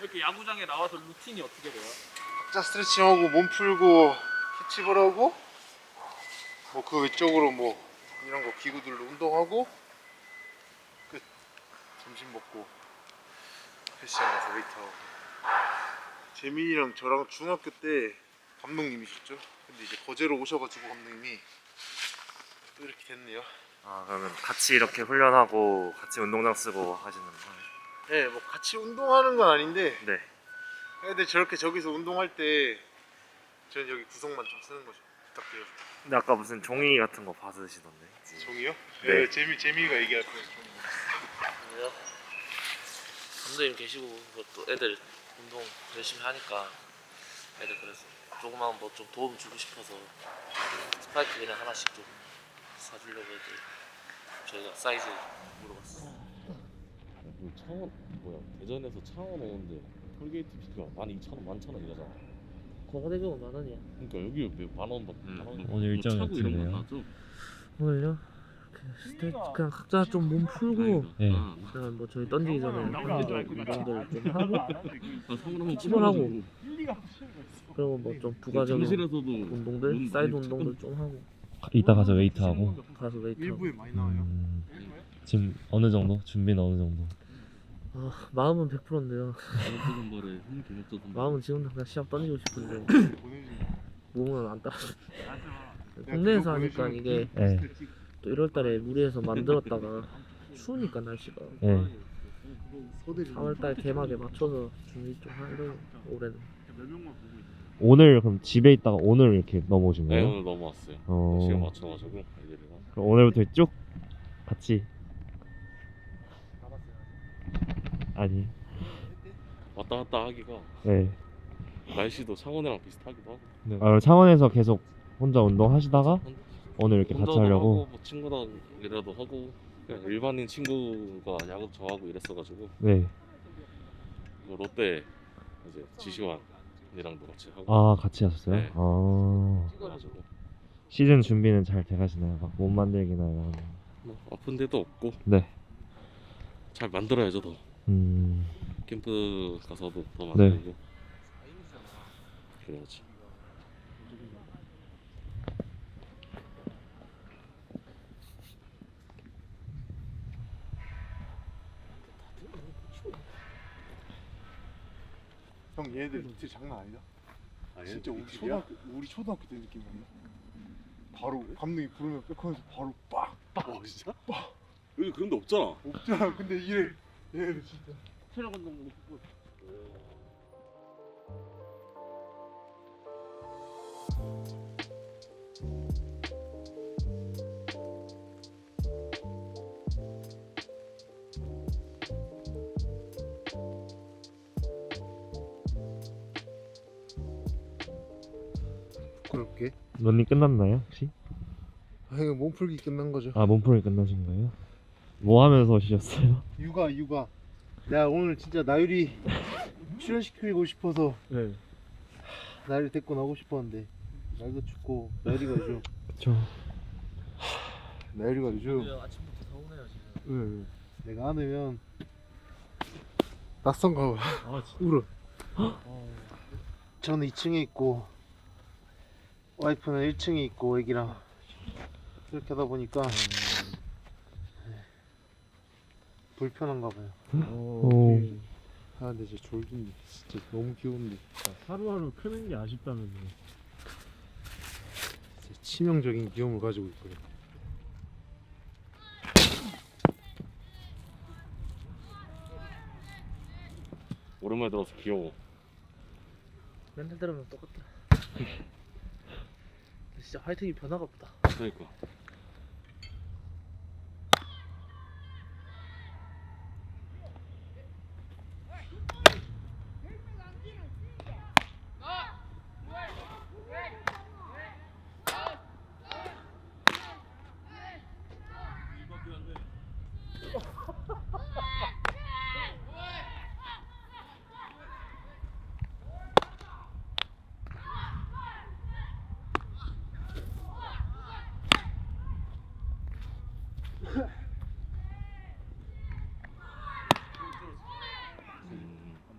이렇게 야구장에 나와서 루틴이 어떻게 돼요? 자 스트레칭하고 몸 풀고 캐치볼 하고 뭐 그 외적으로 뭐 이런 거 기구들로 운동하고 끝. 점심 먹고 패션 가서 웨이터하고. 재민이랑 저랑 중학교 때 감독님이셨죠? 근데 이제 거제로 오셔가지고 감독님이 또 이렇게 됐네요 아 그러면 같이 이렇게 훈련하고 같이 운동장 쓰고 하시는 거예요? 네 뭐 같이 운동하는 건 아닌데 네. 근데 저렇게 저기서 운동할 때 저는 여기 구석만 좀 쓰는 거죠 부탁드려요 근데 아까 무슨 종이 같은 거 받으시던데. 종이요? 네. 네, 재미 재미가 얘기할 거예요. 그래요? 감독님 계시고 뭐또 애들 운동 열심히 하니까 애들 그래서 조그만 뭐 좀 도움 주고 싶어서 스파이크 그냥 하나씩 좀 사주려고 애들 저희가 사이즈 물어봤어요. 그 창원 뭐야 대전에서 창원 오는데 톨게이트 비가 12,000원, 11,000원 이러잖아. 공대교원 만 원이야. 그러니까 여기 왜만 원, 만 음, 원. 오늘 뭐 일정이 차고 이런 어떻게 거 돼요? 나죠? 오늘요? 그 스테 그냥 각자 좀 몸 풀고 예. 아, 그다음 뭐 저희 던지기 전에 던지기 운동들 좀 하고 아, 성을 한번 치료하고. 그리고 뭐 좀 부가적인 정실에서도 운동들 운- 사이드 운- 운동들 좀 하고 이따 가서 웨이트 하고. 가서 웨이트 일부에 많이 나와요. 음, 지금 어느 정도? 준비는 어느 정도? 아, 마음은 100%인데요 뜨는 발에 힘 개먹죠 마음은 지금 그냥 시합 던지고 싶은데 보내주세요. 몸은 안 따라 국내에서 하니까 이게 예. 또 1월달에 무리해서 만들었다가 추우니까 날씨가 예. 3월달 개막에 맞춰서 준비 좀 하려고 올해는 오늘 그럼 집에 있다가 오늘 이렇게 넘어오신 네 거예요? 오늘 넘어왔어요. 어. 시간 맞춰가지고 애들이랑. 그럼 오늘부터 쭉 같이 아니. 왔다 갔다 하기가 예. 날씨도 창원이랑 비슷하기도 하고. 아, 그럼 창원에서 계속 혼자 운동하시다가 오늘 이렇게 같이 혼자도 하려고. 하고 뭐 친구랑이라도 하고 그냥 일반인 친구가 야구 좋아하고 이랬어가지고 네. 그 롯데 이제 지시환 이랑도 같이 하고. 아 같이 하셨어요? 네. 아 그래가지고 시즌 준비는 잘 돼가시나요? 막몸 만들기나 이런. 뭐 아픈 데도 없고 네. 잘 만들어야죠 더. 음. 캠프 가서도 더 네. 만들고 그래야지 형 얘들 진짜 장난 아니다. 아, 진짜 우리 초등학교 우리 초등학교 때 느낌이야. 바로 감독이 부르면 백홈에서 바로 빡어 진짜? 여기 그런 데 없잖아 없잖아. 근데 이래 얘들 진짜. 체력 운동 부 끄럽게. 런닝 끝났나요 혹시? 아 이거 몸풀기 끝난 거죠. 아 몸풀기 끝나신 거예요? 뭐 하면서 쉬셨어요? 육아 육아. 내가 오늘 진짜 나유리 출연시키고 싶어서 네. 나유리 데리고 나오고 싶었는데 날도 춥고 나유리가 요즘 그쵸. 나유리가 요즘 아침부터 서운해요 지금 네, 내가 안으면 낯선가 봐. 아 울어. 저는 2층에 있고 와이프는 1층에 있고 애기랑 이렇게 하다 보니까 네, 불편한가 봐요. 오. 아 근데 진짜 졸긴데 진짜 너무 귀여운데 하루하루 크는 게 아쉽다면요. 진짜 치명적인 귀여움을 가지고 있거든. 오랜만에 들어서 귀여워 맨날 들으면 똑같다 진짜 화이팅이 변화가 없다. 그러니까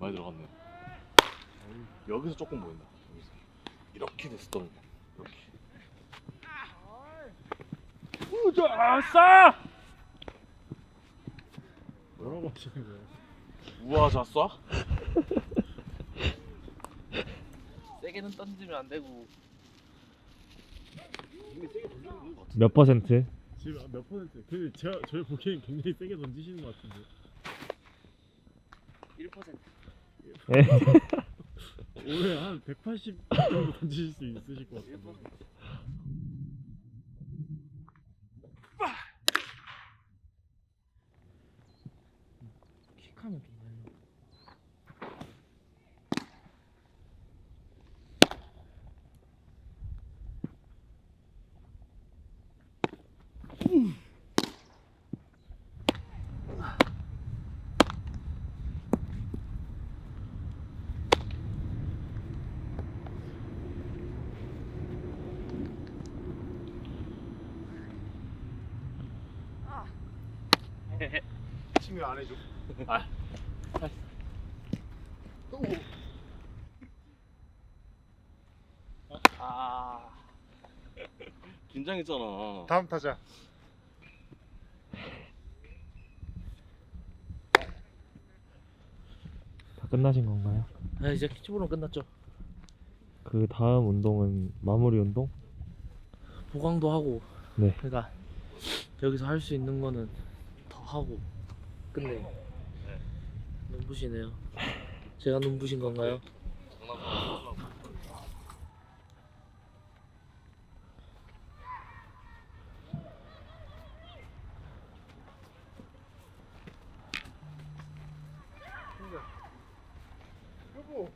많이 들어갔네 여기서 조금 보인다. 여기서. 이렇게 됐었던 거. 이렇게. 뭐라고 하시는 거예요? 우와 잤어? 세게는 던지면 안 되고 몇 퍼센트? 지금 몇 퍼센트? 그 제가 저희 보기엔 굉장히 세게 던지시는 것 같은데. 1% 올해 한 180 정도 던지실 수 있으실 것 같은데. 킥하면 좀 날려 팀이 안 해줘. 아 긴장했잖아. 다음 타자. 다 끝나신 건가요? 아, 이제 키치볼은 끝났죠 그 다음 운동은 마무리 운동? 보강도 하고 네. 그러니까 여기서 할 수 있는 거는 더 하고 끝내요. 눈부시네요. 제가 눈부신 건가요? 여보.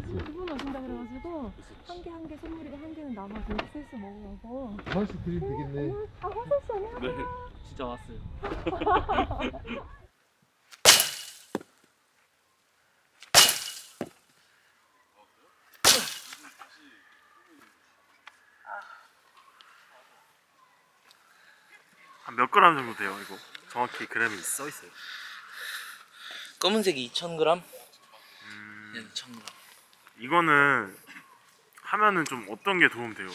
두분 오신다 그래가지고 한 개 한 개 선물이고 한 개는 남아서 옥수수 먹으라고 하나씩 드리면 되겠네. 아 화장실 아니야? 네 진짜 왔어요 한 몇 그램 정도 돼요 이거? 정확히 그램이 써 있어요. 검은색이 2,000g? 음, 네 2,000g 이거는 하면은 좀 어떤 게 도움 돼요?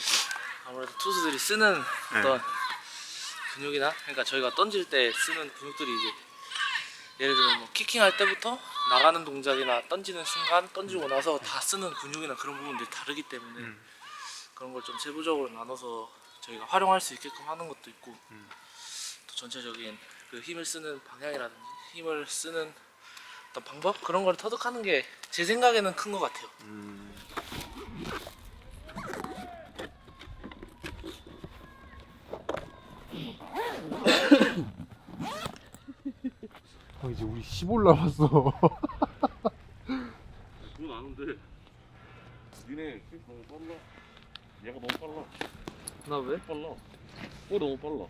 아무래도 투수들이 쓰는 네. 어떤 근육이나 그러니까 저희가 던질 때 쓰는 근육들이 이제 예를 들면 뭐 키킹할 때부터 나가는 동작이나 던지는 순간 던지고 나서 다 쓰는 근육이나 그런 부분들이 다르기 때문에 음. 그런 걸 좀 세부적으로 나눠서 저희가 활용할 수 있게끔 하는 것도 있고 음. 또 전체적인 그 힘을 쓰는 방향이라든지 힘을 쓰는 어떤 방법 그런 걸 터득하는 게 제 생각에는 큰 것 같아요. 음, 아, 이제 우리 15올 남았어. 그건 아는데. 니네 킥 너무 빨라. 얘가 너무 빨라. 나 왜? 빨라. 어 너무 빨라.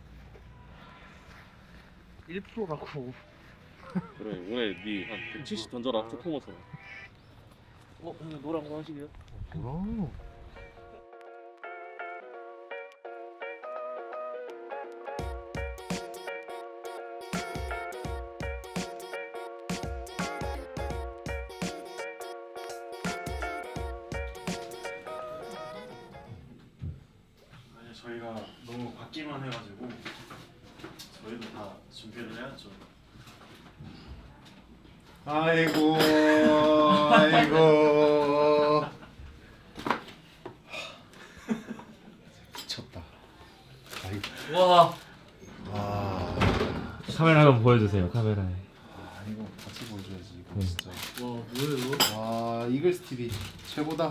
1%라고. 그래 오늘 니한 170 던져라 트포머처럼. 어, 형님 노란 거 하시게요? 뭐라? 아니 저희가 너무 받기만 해가지고 저희도 다 준비를 해야죠. 아이고, 아이고. 미쳤다. 아이고. 와, 아, 카메라 한번 보여주세요 카메라에 아, 이거 같이 보여줘야지. 이거 네. 진짜. 와, 뭐예요? 와, 이글스 TV 최고다.